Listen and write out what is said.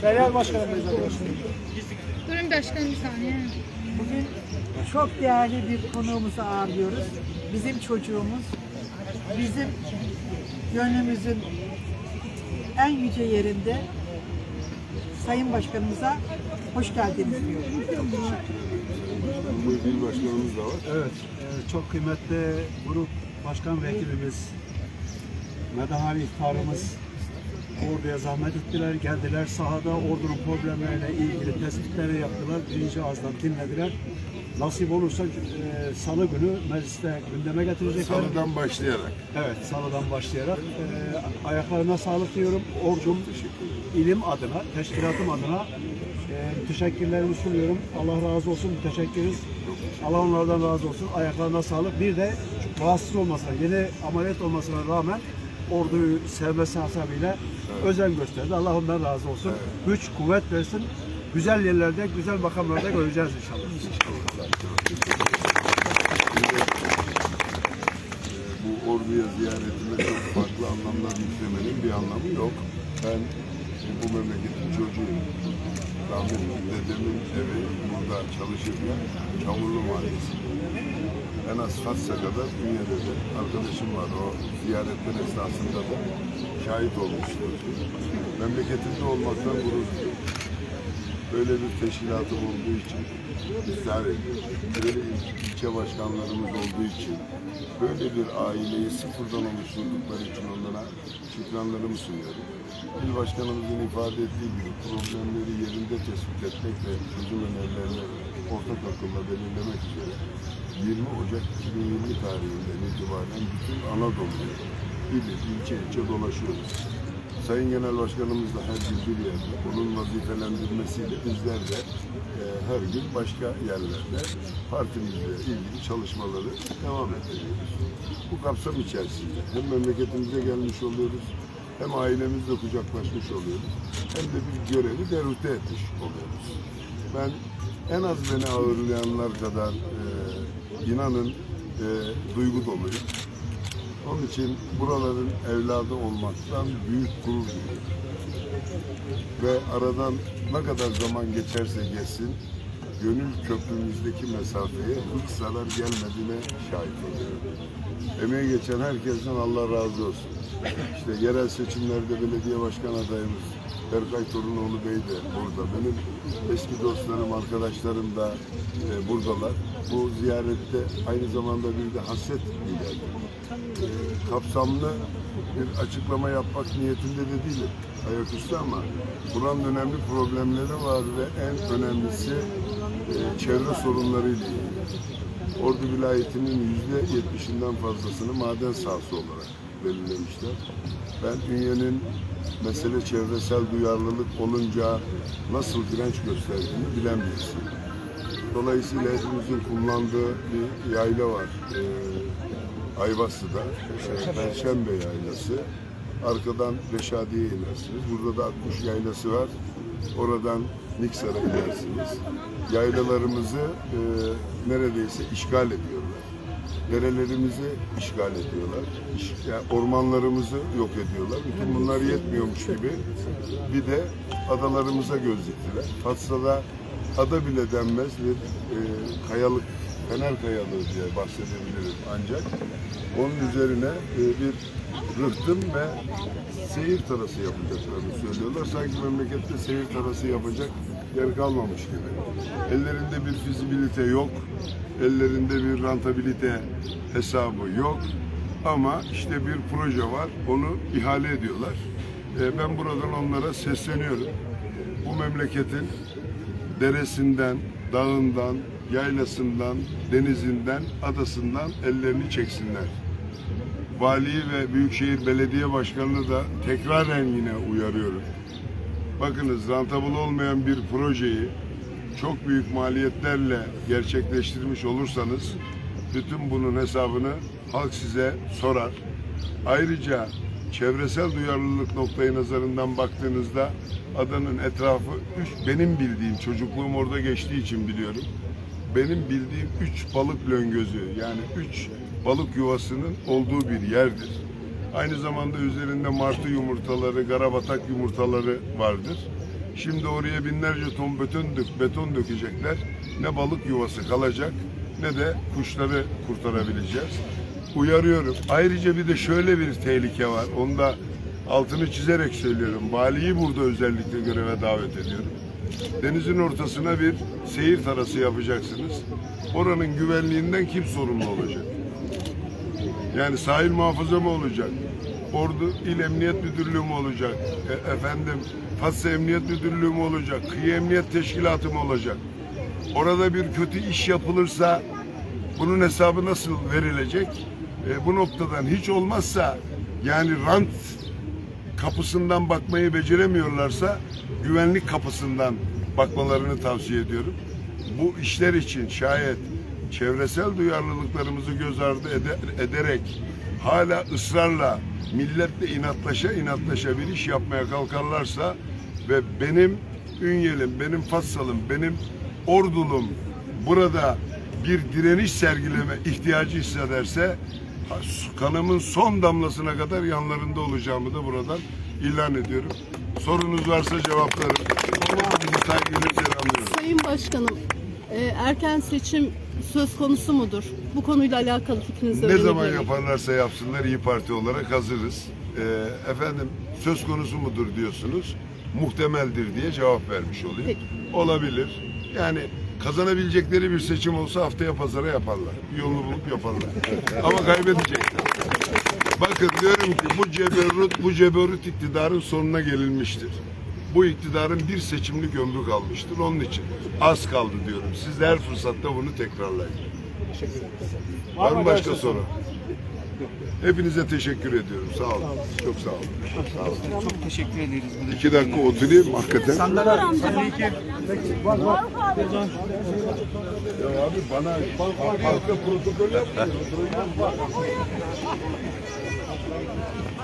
Feryal Başkanımız arkadaşlar. Durun başkanım bir saniye. Bugün çok değerli bir konuğumuzu ağırlıyoruz. Bizim çocuğumuz, bizim gönlümüzün en yüce yerinde Sayın Başkanımıza hoş geldiniz diyorum. Bu il başkanımız da var. Evet, e, çok kıymetli grup başkan vekilimiz, Medahali ihtarımız orduya zahmet ettiler, geldiler sahada ordunun problemleriyle ilgili tespitleri yaptılar. Birinci ağızdan dinlediler. Nasip olursa e, salı günü mecliste gündeme getirecekler. Salıdan başlayarak. Evet, salıdan başlayarak e, ayaklarına sağlık diyorum. Ordum ilim adına, teşkilatım adına e, teşekkürlerimi sunuyorum. Allah razı olsun, teşekkürüz. Allah onlardan razı olsun. Ayaklarına sağlık. Bir de rahatsız olmasına, yeni ameliyat olmasına rağmen orduyu sevmesi hasabıyla özen gösterdi. Allah ondan razı olsun. Güç, kuvvet versin. Güzel yerlerde, güzel makamlarda göreceğiz inşallah. Bu orduya ziyaretinde çok farklı anlamlar yüklemenin bir anlamı yok. Ben bu memleketin çocuğuyum. Rahmetli dedemin evi burada çalışırken Çamurlu Mahallesi. En az Fatsa kadar da arkadaşım var. O ziyaretler esnasında da şahit olmuştur. Memleketimde olmaktan gurur. Böyle bir teşkilatım olduğu için bizler böyle ilçe başkanlarımız olduğu için böyle bir aileyi sıfırdan oluşturdukları için onlara şükranlarımı sunuyorum. İl başkanımızın ifade ettiği gibi problemleri yerinde tespit etmek ve çözüm önerilerini ortak akılla belirlemek üzere 20 Ocak 2020 tarihinden itibaren bütün Anadolu'yu il, ilçe ilçe dolaşıyoruz. Sayın Genel Başkanımız da her gün bir yerde. Onun vazifelendirmesiyle bizler de e, her gün başka yerlerde partimizle ilgili çalışmaları devam ettiriyoruz. Bu kapsam içerisinde hem memleketimize gelmiş oluyoruz, hem ailemizle kucaklaşmış oluyoruz, hem de bir görevi derute etmiş oluyoruz. Ben en az beni ağırlayanlar kadar e, inanın e, duygu doluyum. Onun için buraların evladı olmaktan büyük gurur duyuyorum. Ve aradan ne kadar zaman geçerse geçsin, gönül köprümüzdeki mesafeye hiç zarar gelmediğine şahit oluyorum. Emeği geçen herkesten Allah razı olsun. İşte yerel seçimlerde belediye başkan adayımız Berkay Torunoğlu Bey de burada. Benim eski dostlarım, arkadaşlarım da e, buradalar. Bu ziyarette aynı zamanda bir de hasret giderdim e, kapsamlı bir açıklama yapmak niyetinde de değilim ayaküstü ama buranın önemli problemleri var ve en önemlisi e, çevre sorunlarıyla ilgili. Ordu vilayetinin yüzde yetmişinden fazlasını maden sahası olarak belirlemişler. Ben Ünye'nin mesele çevresel duyarlılık olunca nasıl direnç gösterdiğini bilen birisiyim. Dolayısıyla hepimizin kullandığı bir yayla var. Ee, Ayvası'da. E, Perşembe Yaylası. Arkadan Reşadiye inersiniz. Burada da Akkuş Yaylası var. Oradan Niksar'a inersiniz. Yaylalarımızı e, neredeyse işgal ediyorlar. Derelerimizi işgal ediyorlar. Yani ormanlarımızı yok ediyorlar. Bütün bunlar yetmiyormuş gibi bir de adalarımıza göz diktiler. Fatsa'da ada bile denmez bir e, kayalık, fener kayalığı diye bahsedebilirim ancak. Onun üzerine e, bir rıhtım ve seyir tarası yapacaklarını söylüyorlar. Sanki memlekette seyir tarası yapacak yer kalmamış gibi. Ellerinde bir fizibilite yok, ellerinde bir rentabilite hesabı yok. Ama işte bir proje var, onu ihale ediyorlar. E, ben buradan onlara sesleniyorum. Bu memleketin deresinden, dağından, yaylasından, denizinden, adasından ellerini çeksinler. Valiyi ve Büyükşehir Belediye Başkanı'nı da tekraren yine uyarıyorum. Bakınız rantabıl olmayan bir projeyi çok büyük maliyetlerle gerçekleştirmiş olursanız bütün bunun hesabını halk size sorar. Ayrıca çevresel duyarlılık noktayı nazarından baktığınızda adanın etrafı üç, benim bildiğim çocukluğum orada geçtiği için biliyorum. Benim bildiğim üç balık löngözü yani üç balık yuvasının olduğu bir yerdir. Aynı zamanda üzerinde martı yumurtaları, garabatak yumurtaları vardır. Şimdi oraya binlerce ton beton, dök, beton dökecekler. Ne balık yuvası kalacak ne de kuşları kurtarabileceğiz. Uyarıyorum. Ayrıca bir de şöyle bir tehlike var. Onu da altını çizerek söylüyorum. Valiyi burada özellikle göreve davet ediyorum. Denizin ortasına bir seyir tarası yapacaksınız. Oranın güvenliğinden kim sorumlu olacak? Yani sahil muhafaza mı olacak? Ordu İl Emniyet Müdürlüğü mü olacak? E, efendim Fatsa Emniyet Müdürlüğü mü olacak? Kıyı Emniyet Teşkilatı mı olacak? Orada bir kötü iş yapılırsa bunun hesabı nasıl verilecek? E, bu noktadan hiç olmazsa yani rant kapısından bakmayı beceremiyorlarsa güvenlik kapısından bakmalarını tavsiye ediyorum. Bu işler için şayet çevresel duyarlılıklarımızı göz ardı ede- ederek hala ısrarla milletle inatlaşa inatlaşa bir iş yapmaya kalkarlarsa ve benim Ünyelim, benim Fassalım, benim Ordulum burada bir direniş sergileme ihtiyacı hissederse kanımın son damlasına kadar yanlarında olacağımı da buradan ilan ediyorum. Sorunuz varsa cevaplarım. Sayın Başkanım, e, erken seçim söz konusu mudur? Bu konuyla alakalı fikrinizi Ne öğrenebilir zaman miyim? yaparlarsa yapsınlar İyi Parti olarak hazırız. Ee, efendim söz konusu mudur diyorsunuz. Muhtemeldir diye cevap vermiş olayım. Peki. Olabilir. Yani kazanabilecekleri bir seçim olsa haftaya pazara yaparlar. Bir yolunu bulup yaparlar. Ama kaybedecekler. Bakın diyorum ki bu ceberrut, bu ceberrut iktidarın sonuna gelinmiştir. Bu iktidarın bir seçimlik ömrü kalmıştır. Onun için az kaldı diyorum. Siz de her fırsatta bunu tekrarlayın. Var mı başka soru? Hepinize teşekkür ediyorum. Sağ olun. Çok sağ olun. Sağ olun. Çok teşekkür ederiz. Bu İki dakika oturayım hakikaten. Ya abi bana farklı protokol yapmıyor.